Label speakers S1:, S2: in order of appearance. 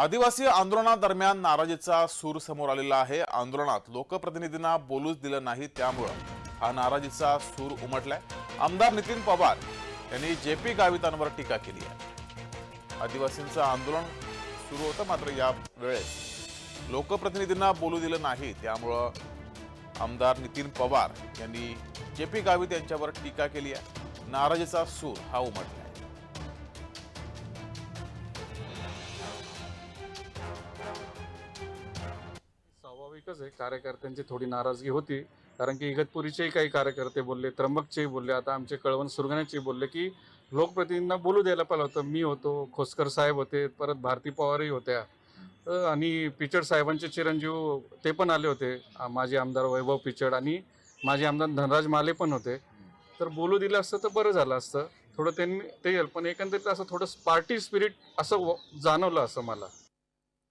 S1: आदिवासी आंदोलनादरम्यान नाराजीचा सूर समोर आलेला आहे. आंदोलनात लोकप्रतिनिधींना बोलूच दिलं नाही त्यामुळं हा नाराजीचा सूर उमटलाय. आमदार नितीन पवार यांनी जे पी गावितांवर टीका केली आहे. आदिवासींचं आंदोलन सुरू होतं मात्र या वेळेस लोकप्रतिनिधींना बोलू दिलं नाही त्यामुळं आमदार नितीन पवार यांनी जे पी गावित यांच्यावर टीका केली आहे. नाराजीचा सूर हा उमटला
S2: एकच आहे कार्यकर्त्यांची थोडी नाराजगी होती. कारण की इगतपुरीचेही काही कार्यकर्ते बोलले त्र्यंबकचेही बोलले आता आमचे कळवण सुरगाण्याचे बोलले की लोकप्रतिनिधींना बोलू द्यायला पाहिलं होतं. मी होतो खोसकर साहेब होते परत भारती पवारही होत्या. आणि पिचड साहेबांचे चिरंजीव ते पण आले होते. माजी आमदार वैभव पिचड आणि माजी आमदार धनराज माले पण होते. तर बोलू दिलं असतं तर बरं झालं असतं. थोडं त्यांनी ते येईल पण एकंदरीत असं थोडं पार्टी स्पिरिट असं जाणवलं असं मला.